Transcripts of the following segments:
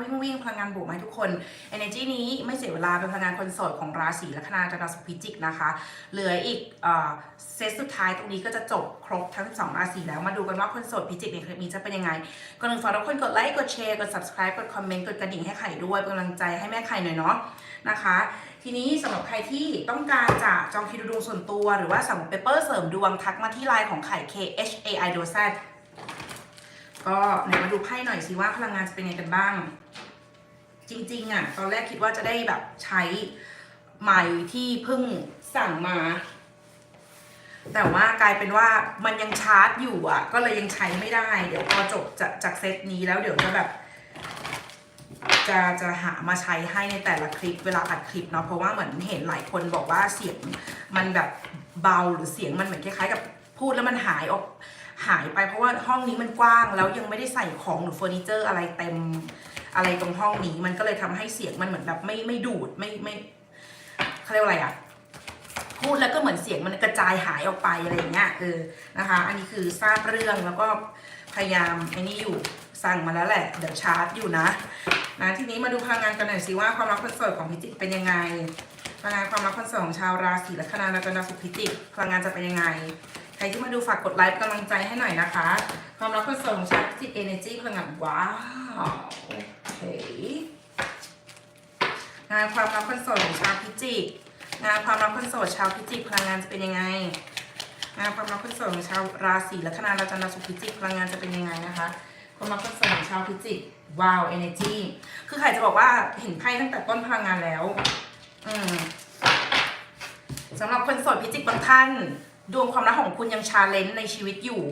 วิ่งวิ่งพลังงานบวกมาให้ทุกคน energy นี้ไม่เสียเวลาเป็นพลังงานคนโสดของราศีลัคนาจันทร์สุพิจิกนะคะ เหลืออีกเซตสุดท้ายตรงนี้ก็จะจบครบทั้ง12ราศีแล้วมาดูกันว่าคนโสดพิจิกในคลิปนี้จะเป็นยังไงก่อนอื่นฝากทุกคนกดไลค์กดแชร์กด subscribe กดคอมเมนต์กดกระดิ่งให้ไข่ด้วยเป็นกำลังใจให้แม่ไข่หน่อยเนาะนะคะ ทีนี้สำหรับใครที่ต้องการจะจองคิวดูดวงส่วนตัว หรือว่าสั่งเปเปอร์เสริมดวงทักมาที่ไลน์ของไข่ K H A I D O Z ก็ไหนมาดูไพ่หน่อยสิว่าพลังงานจะเป็นยังไงกันบ้าง จริงๆอะตอนแรกคิดว่าจะได้แบบใช้ไม้ที่เพิ่งสั่งมา แต่ว่ากลายเป็นว่ามันยังชาร์จอยู่อะ ก็เลยยังใช้ไม่ได้ เดี๋ยวพอจบจากจากเซตนี้แล้วเดี๋ยวจะแบบจะจะหามาใช้ให้ในแต่ละคลิปเวลาอัดคลิปเนาะเพราะว่าเหมือนเห็นหลายคนบอกว่าเสียงมันแบบเบาหรือเสียงมันเหมือนคล้ายๆกับพูดแล้วมันหายออก หายไปเพราะว่าห้องนี้มันกว้าง แล้วยังไม่ได้ใส่ของหรือเฟอร์นิเจอร์อะไรเต็มอะไรตรงห้องนี้ มันก็เลยทำให้เสียงมันเหมือนแบบไม่ไม่ดูดไม่ไม่เขาเรียกว่าอะไรอะพูดแล้วก็เหมือนเสียงมันกระจายหายออกไปอะไรอย่างเงี้ยเออนะคะ อันนี้คือทราบเรื่องแล้วก็พยายามไอ้นี่อยู่สั่งมาแล้วแหละ เดี๋ยวชาร์จอยู่นะนะทีนี้มาดูพลังงานกันหน่อยสิว่าความรักคนโสดของพิจิกเป็นยังไงพลังงานความรักคนโสดของชาวราศีลัคนาและกันดาวสุขพิจิกพลังงานจะเป็นยังไง ใครที่มาดูฝากกดไลค์กำลังใจให้หน่อยนะคะ ความรักคนโสดชาวพิจิก energy พลังงานว้าวโอเคงานความรักคนโสดของชาวพิจิกงานความรักคนโสดชาวพิจิกพลังงานจะเป็นยังไง งานความรักคนโสดของชาวราศีลัคนาและกันดาวสุขพิจิกพลังงานจะเป็นยังไงนะคะความรักคนโสดของชาวพิจิกว้าว energy คือใครจะบอกว่าเห็นไพ่ตั้งแต่ต้นพลังงานแล้ว อืมสำหรับคนโสดพิจิกบางท่าน ดวงความรักของคุณยังชาเลนจ์ในชีวิตอยู่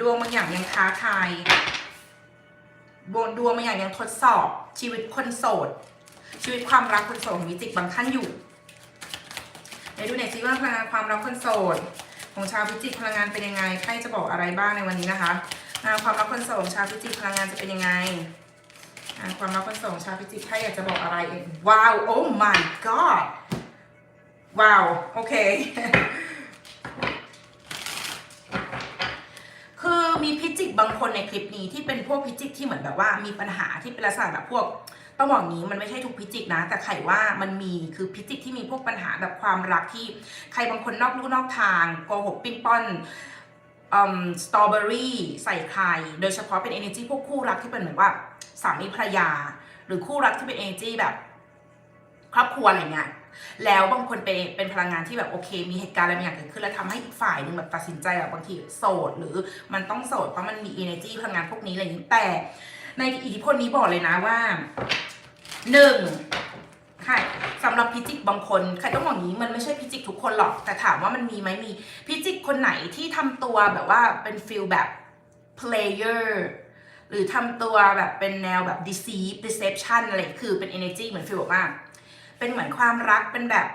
ดวงบางอย่างยังท้าทายดวงดวงบางอย่างยังทดสอบชีวิตคนโสด ชีวิตความรักคนโสดของพิจิกบางท่านอยู่เดี๋ยวดูหน่อยซิว่าพลังงานความรักคนโสด ของชาวพิจิกพลังงานเป็นยังไงไพ่จะบอกอะไรบ้างในวันนี้นะคะอ่าความรักคนโสดของชาวพิจิกพลังงานจะเป็นยังไงอ่าความรักคนโสดของชาวพิจิกถ้าอยากจะบอกอะไรเองว้าวโอ้ my god ว้าวโอเค คือมีพิจิก บางคนในคลิปนี้ที่เป็นพวกพิจิกที่เหมือนแบบว่ามีปัญหาที่เป็นลักษณะแบบพวกต้องบอกงนี้มันไม่ใช่ทุกพิจิกนะ แต่ไขว่ามันมีคือพิจิกที่มีพวกปัญหาแบบความรักที่ใครบางคนนอกลู่นอกทางโกหกปิ้นป้อนสตรอเบอรี่ใส่ใคร โดยเฉพาะเป็น energy พวกคู่รักที่เป็นเหมือนว่าสามีภรรยา หรือคู่รักที่เป็น energy แบบครอบครัวอะไรเงี้ย แล้วบางคนเป็นเป็นพลังงานที่แบบโอเค มีเหตุการณ์อะไรบางอย่างเกิดขึ้นแล้วทำให้อีกฝ่ายหนึ่งแบบตัดสินใจแบบบางทีโสดหรือมันต้องโสดเพราะมันมี energy พลังงานพวกนี้อะไรอย่างนี้แต่ ในอิทธิพลนี้บอกเลยนะว่าหนึ่งค่ะสำหรับพิจิกบางคนใครต้องบอกอย่างนี้มันไม่ใช่พิจิกทุกคนหรอก แต่ถามว่ามันมีไหมมีพิจิกคนไหนที่ทำตัวแบบว่าเป็นฟิลแบบ player หรือทำตัวแบบเป็นแนวแบบ deceive deception อะไรคือเป็น energy เหมือนฟิลแบบว่า เป็นเหมือนความรักเป็นแบบ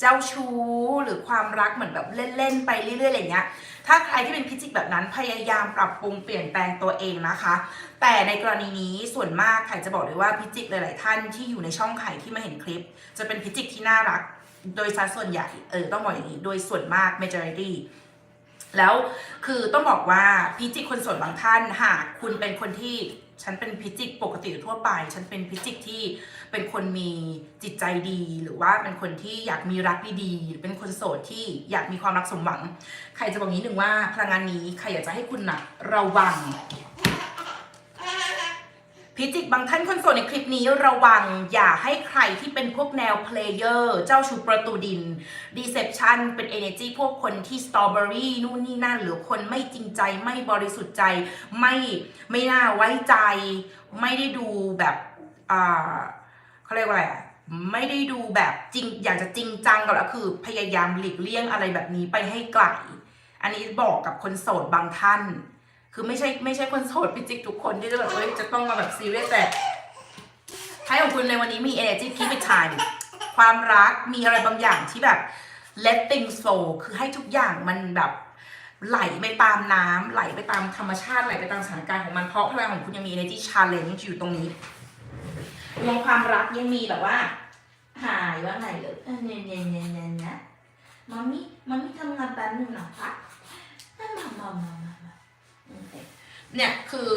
เจ้าชู้หรือความรักเหมือนแบบเล่นๆไปเรื่อยๆอะไรเงี้ย ถ้าใครที่เป็นพิจิกแบบนั้นพยายามปรับปรุงเปลี่ยนแปลงตัวเองนะคะ แต่ในกรณีนี้ส่วนมากไข่จะบอกเลยว่าพิจิกหลาย ๆ ท่านที่อยู่ในช่องไข่ที่มาเห็นคลิป จะเป็นพิจิกที่น่ารัก โดยสัดส่วนใหญ่เออต้องบอกอย่างนี้โดยส่วนมาก majority แล้วคือต้องบอกว่าพิจิกคนโสดบางท่านหากคุณเป็นคนที่ฉันเป็นพิจิกปกติทั่วไป ฉันเป็นพิจิกที่เป็นคนมีจิตใจดี หรือว่าเป็นคนที่อยากมีรักดีๆหรือเป็นคนโสดที่อยากมีความรักสมหวัง ใครจะบอกนี้หนึ่งว่าพลังงานนี้ใครอยากจะให้คุณนะระวัง พิจิกบางท่านคนโสดในคลิปนี้ระวังอย่าให้ใครที่เป็นพวกแนวเพลเยอร์เจ้าชูประตูดินดีเซ p ชันเป็น energy พวกคนที่สตรอเบอรี่นู่นนี่นั่น หรือคนไม่จริงใจไม่บริสุทธิ์ใจ ไม่ไม่น่าไว้ใจ ไม่ได้ดูแบบอ่าเขาเรียกว่าอะไรไม่ได้ดูแบบจริง อยากจะจริงจังกับแล้วคือ พยายามหลีกเลี่ยงอะไรแบบนี้ไปให้ไกลอันนี้บอกกับคนโสดบางท่าน คือไม่ใช่ไม่ใช่คนโสดพิจิกทุกคนที่จะแบบเอ้ยจะต้องมาแบบซีเรียสแต่ไพ่ของคุณในวันนี้มี energy keep it time ความรักมีอะไรบางอย่างที่แบบ let things flow คือให้ทุกอย่างมันแบบไหลไปตามน้ำไหลไปตามธรรมชาติไหลไปตามสถานการณ์ของมันเพราะพลังของคุณยังมี energy challenge อยู่ตรงนี้ดวงความรักยังมีแบบว่า หายว่าไงเลยเออเนี่ยเนี่ยเนี่ยเนี่ยเนี่ยมามิมามิทำงานแป๊บนึงนะคะมามามามามาโอ เนี่ยคือ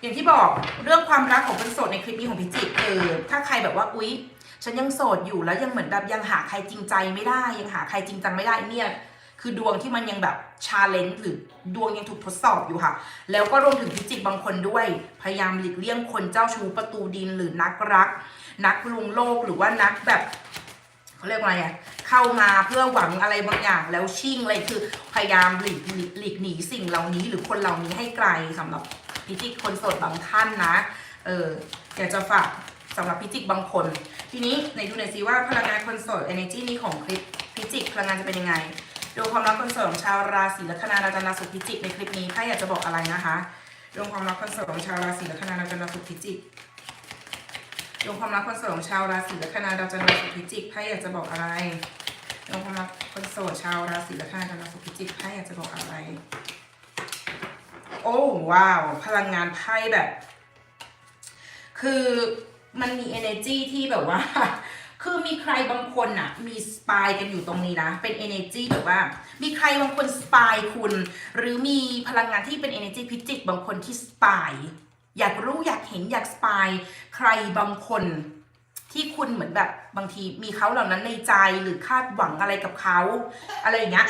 อย่างที่บอกเรื่องความรักของคนโสดในคลิปนี้ของพิจิกคือถ้าใครแบบว่าอุ๊ย ฉันยังโสดอยู่แล้วยังเหมือนแบบยังหาใครจริงใจไม่ได้ ยังหาใครจริงจังไม่ได้เนี่ยคือดวงที่มันยังแบบชาเลนจ์หรือดวงยังถูกทดสอบอยู่ค่ะ แล้วก็รวมถึงพิจิกบางคนด้วย พยายามหลีกเลี่ยงคนเจ้าชู้ประตูดินหรือนักรัก นักลวงโลกหรือว่านักแบบ เขาเรียกว่าอะไรอะเข้ามาเพื่อหวังอะไรบางอย่างแล้วชิ่งอะไรคือพยายามหลีกหลีกหนีสิ่งเหล่านี้หรือคนเหล่านี้ให้ไกลสำหรับพิจิกคนโสดบางท่านนะ เอออยากจะฝากสำหรับพิจิกบางคน ทีนี้ในดูหน่อยซิว่าพลังงานคนโสด energy นี้ของคลิปพิจิกพลังงานจะเป็นยังไงดวงความรักคนโสดของชาวราศีลัคนาราจนาสุขพิจิกในคลิปนี้ถ้าอยากจะบอกอะไรนะคะดวงความรักคนโสดของชาวราศีลัคนาราจนาสุขพิจิก ดวงความรักคนโสดของชาวราศีลัคนาราวจนาสุขพิจิกถ้าอยากจะบอกอะไรดวงความรักคนโสดชาวราศีลัคนาราจนาสุขพิจิกถ้าอยากจะบอกอะไร โอ้ว้าว พลังงานไพ่แบบ คือมันมี energy ที่แบบว่า คือมีใครบางคนอะมีสปายกันอยู่ตรงนี้นะ เป็น energy แบบว่า มีใครบางคนสปายคุณ หรือมีพลังงานที่เป็น energy พิจิกบางคนที่สปาย อยากรู้อยากเห็นอยากสปายใครบางคนที่คุณเหมือนแบบบางทีมีเขาเหล่านั้นในใจหรือคาดหวังอะไรกับเขาอะไรอย่างเงี้ย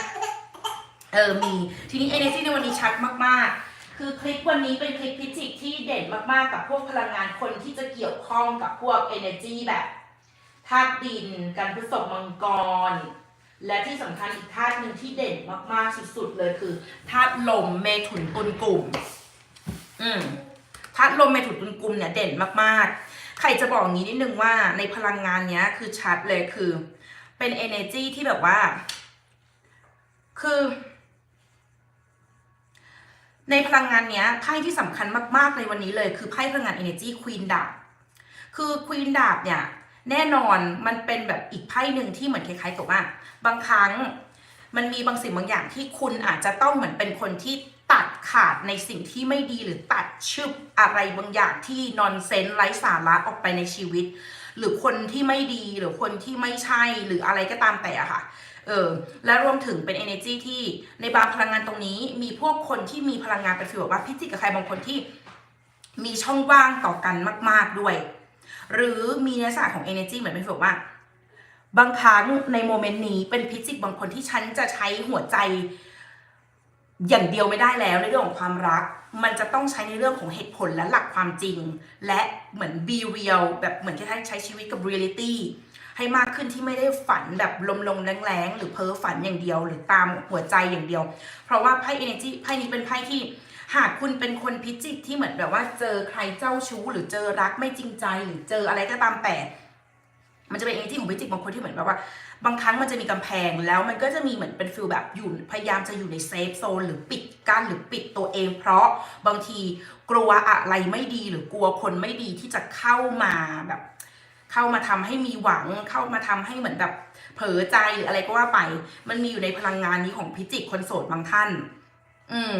เออมีทีนี้ energy ในวันนี้ชัดมากๆ คือคลิปวันนี้เป็นคลิปพิจิกที่เด่นมากๆ กับพวกพลังงานคนที่จะเกี่ยวข้องกับพวก energy แบบธาตุดินการพฤษภมังกร และที่สำคัญอีกธาตุหนึ่งที่เด่นมากๆสุดๆเลยคือธาตุลมเมถุนตุลกลุ่ม อืม ธาตุลมเมถุนตุลกลุ่มเนี่ยเด่นมากๆ ใครจะบอกอย่างนี้นิดนึงว่าในพลังงานเนี้ยคือชัดเลยคือ เป็น energy ที่แบบว่า คือ ในพลังงานเนี้ยไพ่ที่สำคัญมากๆในวันนี้เลยคือไพ่พลังงาน energy queen ดาบคือ queen ดาบเนี่ยแน่นอนมันเป็นแบบอีกไพ่หนึ่งที่เหมือนคล้ายๆกับว่า บางครั้งมันมีบางสิ่งบางอย่างที่คุณอาจจะต้องเหมือนเป็นคนที่ ตัดขาดในสิ่งที่ไม่ดีหรือตัดชึบอะไรบางอย่างที่นอนเซนไร้สาระออกไปในชีวิต หรือคนที่ไม่ดีหรือคนที่ไม่ใช่หรืออะไรก็ตามแต่อะค่ะเออและรวมถึงเป็น energy ที่ในบางพลังงานตรงนี้ มีพวกคนที่มีพลังงานเป็นฟีลแบบว่าพิจิกกับใครบางคนที่มีช่องว่างต่อกันมาก ๆด้วย หรือมีในลักษณะของ energy เหมือนเป็นฟีลว่า บางครั้งในโมเมนต์นี้เป็นพิจิกบางคนที่ฉันจะใช้หัวใจ อย่างเดียวไม่ได้แล้วในเรื่องของความรัก มันจะต้องใช้ในเรื่องของเหตุผลและหลักความจริง และเหมือน be real แบบเหมือนที่ใช้ชีวิตกับ reality ให้มากขึ้นที่ไม่ได้ฝันแบบลมๆแรงๆหรือเพ้อฝันอย่างเดียว หรือตามหัวใจอย่างเดียว เพราะว่าไพ่ energy ไพ่นี้เป็นไพ่ที่หากคุณเป็นคนพิจิกที่เหมือนแบบว่าเจอใครเจ้าชู้ หรือเจอรักไม่จริงใจ หรือเจออะไรก็ตามแต่ มันจะเป็น energy ของพิจิกบางคนที่เหมือนแบบว่า บางครั้งมันจะมีกำแพงแล้วมันก็จะมีเหมือนเป็นฟิลแบบอยู่พยายามจะอยู่ในเซฟโซนหรือปิดกั้นหรือปิดตัวเอง เพราะบางทีกลัวอะไรไม่ดีหรือกลัวคนไม่ดีที่จะเข้ามาแบบ เข้ามาทำให้มีหวังเข้ามาทำให้เหมือนแบบเผลอใจหรืออะไรก็ว่าไป มันมีอยู่ในพลังงานนี้ของพิจิกคนโสดบางท่าน อืม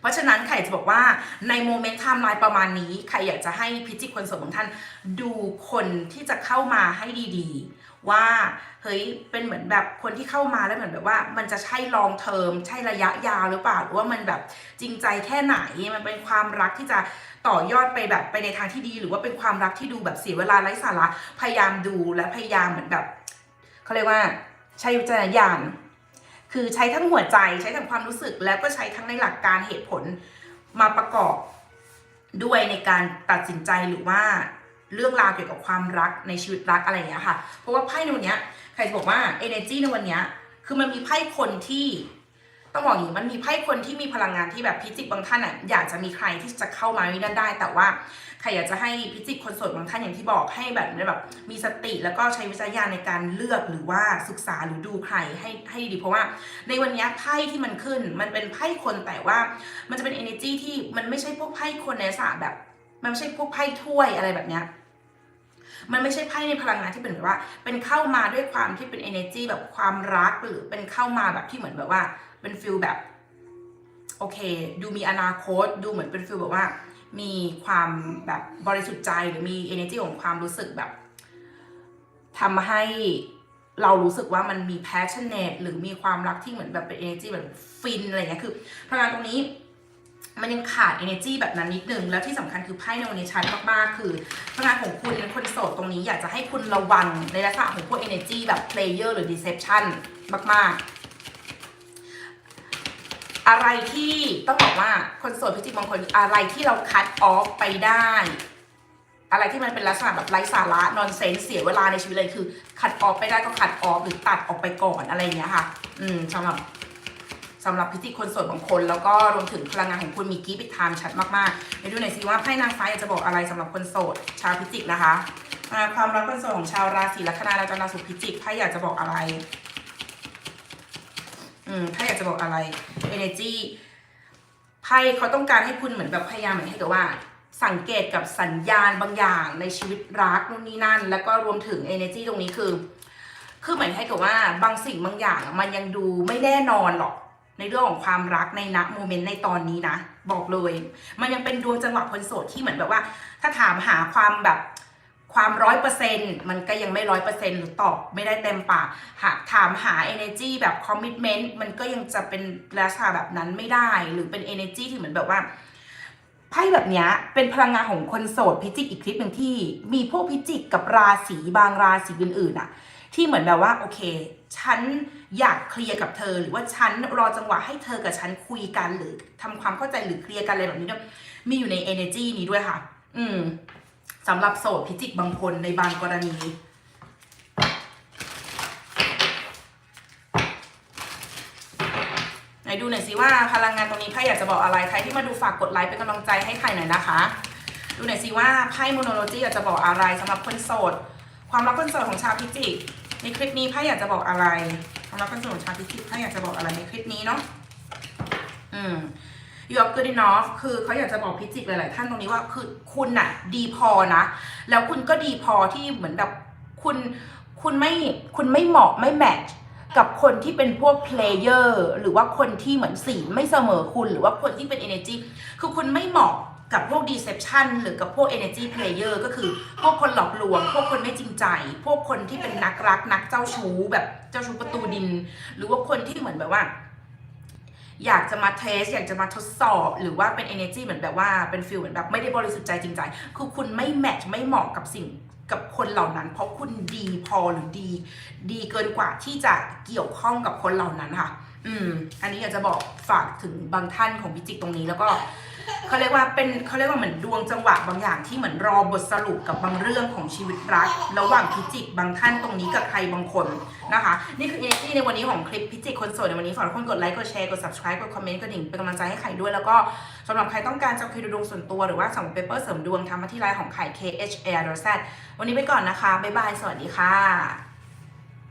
เพราะฉะนั้นใครจะบอกว่าในโมเมนต์ไทม์ไลน์ประมาณนี้ใครอยากจะให้พิจิกคนสดของท่านดูคนที่จะเข้ามาให้ดีๆ ว่าเฮ้ยเป็นเหมือนแบบคนที่เข้ามาแล้วเหมือนแบบว่า มันจะใช่ลองเทอมใช่ระยะยาวหรือเปล่าหรือว่ามันแบบจริงใจแค่ไหนมันเป็นความรักที่จะต่อยอดไปแบบไปในทางที่ดี หรือว่าเป็นความรักที่ดูแบบเสียเวลาไร้สาระพยายามดูและพยายามเหมือนแบบเขาเรียกว่าใช้วิจารณญาณ คือใช้ทั้งหัวใจใช้ทั้งความรู้สึกแล้วก็ใช้ทั้งในหลักการเหตุผลมาประกอบด้วยในการตัดสินใจหรือว่าเรื่องราวเกี่ยวกับความรักในชีวิตรักอะไรอย่างเงี้ยค่ะ เพราะว่าไพ่ในวันนี้ใครจะบอกว่า energy ในวันนี้คือมันมีไพ่คนที่ ต้องบอกอย่างนี้มันมีไพ่คนที่มีพลังงานที่แบบพิจิกบางท่านอะอยากจะมีใครที่จะเข้ามาวินั่นได้ แต่ว่าใครอยากจะให้พิจิกคนโสดบางท่านอย่างที่บอกให้แบบแบบมีสติแล้วก็ใช้วิจารณญาณในการเลือกหรือว่าศึกษาหรือดูใครให้ให้ดีเพราะว่า ในวันนี้ไพ่ที่มันขึ้น มันเป็นไพ่คนแต่ว่า มันจะเป็น energy ที่มันไม่ใช่พวกไพ่คนในศาสตร์แบบ มันไม่ใช่พวกไพ่ถ้วยอะไรแบบเนี้ยมันไม่ใช่ไพ่ในพลังงานที่เป็นแบบว่า เป็นเข้ามาด้วยความที่เป็น energy แบบความรักหรือเป็นเข้ามาแบบที่เหมือนแบบว่า เป็นฟิลแบบ โอเค ดูมีอนาคต ดูเหมือนเป็นฟิลแบบว่า มีความแบบบริสุทธิ์ใจหรือมี energy ของความรู้สึกแบบทำให้เรารู้สึกว่ามันมี passionate หรือมีความรักที่เหมือนแบบเป็น energy แบบฟินอะไรเงี้ยคือพลังงานตรงนี้มันยังขาด energy แบบนั้นนิดนึง แล้วที่สำคัญคือไพ่ในวันนี้ชัดมาก ๆ คือพลังงานของคุณคนโสดตรงนี้อยากจะให้คุณระวังในลักษณะของพวก energy แบบ player หรือ deception มาก ๆ อะไรที่ต้องบอกว่าคนโสดพิจิกบางคนอะไรที่เราคัดออฟไปได้ อะไรที่มันเป็นลักษณะแบบไร้สาระนอนเซนเสียเวลาในชีวิตเลยคือ คัดออฟไปได้ก็คัดออฟหรือตัดออกไปก่อนอะไรอย่างเงี้ยค่ะ อืมสำหรับสำหรับพิธีคนโสดบางคน แล้วก็รวมถึงพลังงานของคุณมีกีบิทามชัดมากๆไปดูหน่อยสิว่าไพ่นางฟ้าอยากจะบอกอะไรสำหรับคนโสดชาวพิจิกนะคะความรักคนโสดของชาวราศีลัคนาราจนาสุพิจิกไพ่อยากจะบอกอะไร อืมไพ่อยากจะบอกอะไร energy ไพ่เขาต้องการให้คุณเหมือนแบบพยายามเหมือนให้กับว่า สังเกตกับสัญญาณบางอย่างในชีวิตรักนู่นนี่นั่น แล้วก็รวมถึง energy ตรงนี้คือ คือเหมือนให้กับว่าบางสิ่งบางอย่างมันยังดูไม่แน่นอนหรอกในเรื่องของความรักในณโมเมนต์ในตอนนี้นะ บอกเลย มันยังเป็นดวงจังหวะคนโสดที่เหมือนแบบว่า ถ้าถามหาความแบบ ความร้อยเปอร์เซ็นต์มันก็ยังไม่ร้อยเปอร์เซ็นต์หรือตอบไม่ได้เต็มปากหากถามหา energy แบบ commitment มันก็ยังจะเป็นลักษณะแบบนั้นไม่ได้ หรือเป็น energy ที่เหมือนแบบว่าไพ่แบบนี้เป็นพลังงานของคนโสดพิจิกอีกคลิปหนึ่งที่มีพวกพิจิกกับราศีบางราศีอื่นๆอะที่เหมือนแบบว่าโอเค ฉันอยากเคลียร์กับเธอ หรือว่าฉันรอจังหวะให้เธอกับฉันคุยกันหรือทำความเข้าใจหรือเคลียร์กันอะไรแบบนี้ด้วยมีอยู่ใน energy นี้ด้วยค่ะ อืม สำหรับโสดพิจิกบางคนในบางกรณี ไหนดูหน่อยสิว่าพลังงานตรงนี้ไพ่อยากจะบอกอะไร ใครที่มาดูฝากกดไลค์เป็นกำลังใจให้ใครหน่อยนะคะ ดูหน่อยสิว่าไพ่โมโนโลจีอยากจะบอกอะไรสำหรับคนโสด ความรักคนโสดของชาวพิจิก ในคลิปนี้ไพ่อยากจะบอกอะไรความรักคนโสดของชาวพิจิกไพ่อยากจะบอกอะไรในคลิปนี้เนาะอืม you're good enough คือเขาอยากจะบอกพิจิกหลาย ๆ ท่านตรงนี้ว่าคือคุณน่ะดีพอนะ แล้วคุณก็ดีพอที่เหมือนแบบคุณคุณไม่คุณไม่เหมาะไม่แมทช์กับคนที่เป็นพวกเพลเยอร์หรือว่าคนที่เหมือนสีไม่เสมอคุณ หรือว่าคนที่เป็น energy คือคุณไม่เหมาะกับพวก deception หรือกับพวก energy player ก็คือพวกคนหลอกลวง พวกคนไม่จริงใจ พวกคนที่เป็นนักรักนักเจ้าชู้แบบเจ้าชู้ประตูดิน หรือว่าคนที่เหมือนแบบว่า อยากจะมาเทส อยากจะมาทดสอบ หรือว่าเป็น energy เหมือนแบบว่าเป็นฟิลเหมือนแบบไม่ได้บริสุทธิ์ใจจริงใจ คือคุณไม่แมทช์ไม่เหมาะกับสิ่งกับคนเหล่านั้น เพราะคุณดีพอหรือดี ดีเกินกว่าที่จะเกี่ยวข้องกับคนเหล่านั้นค่ะ อืม อันนี้อยากจะบอกฝากถึงบางท่านของพิจิกตรงนี้แล้วก็ เขาเรียกว่าเป็นเขาเรียกว่าเหมือนดวงจังหวะบางอย่างที่เหมือนรอบทสรุปกับบางเรื่องของชีวิตรัก ระหว่างพิจิกบางท่านตรงนี้กับใครบางคนนะคะ นี่คือ energy ในวันนี้ของคลิปพิจิกคนโสดในวันนี้ฝากทุกคนกดไลค์กดแชร์กด subscribe กดคอมเมนต์กดดิ่งเป็นกำลังใจให้ไข่ด้วยแล้วก็สำหรับใครต้องการจะคุยดูดวงส่วนตัวหรือว่าส่งเปเปอร์เสริมดวงทำมาที่ไลน์ของไข่ k h a r z วันนี้ไปก่อนนะคะบ๊ายบายสวัสดีค่ะ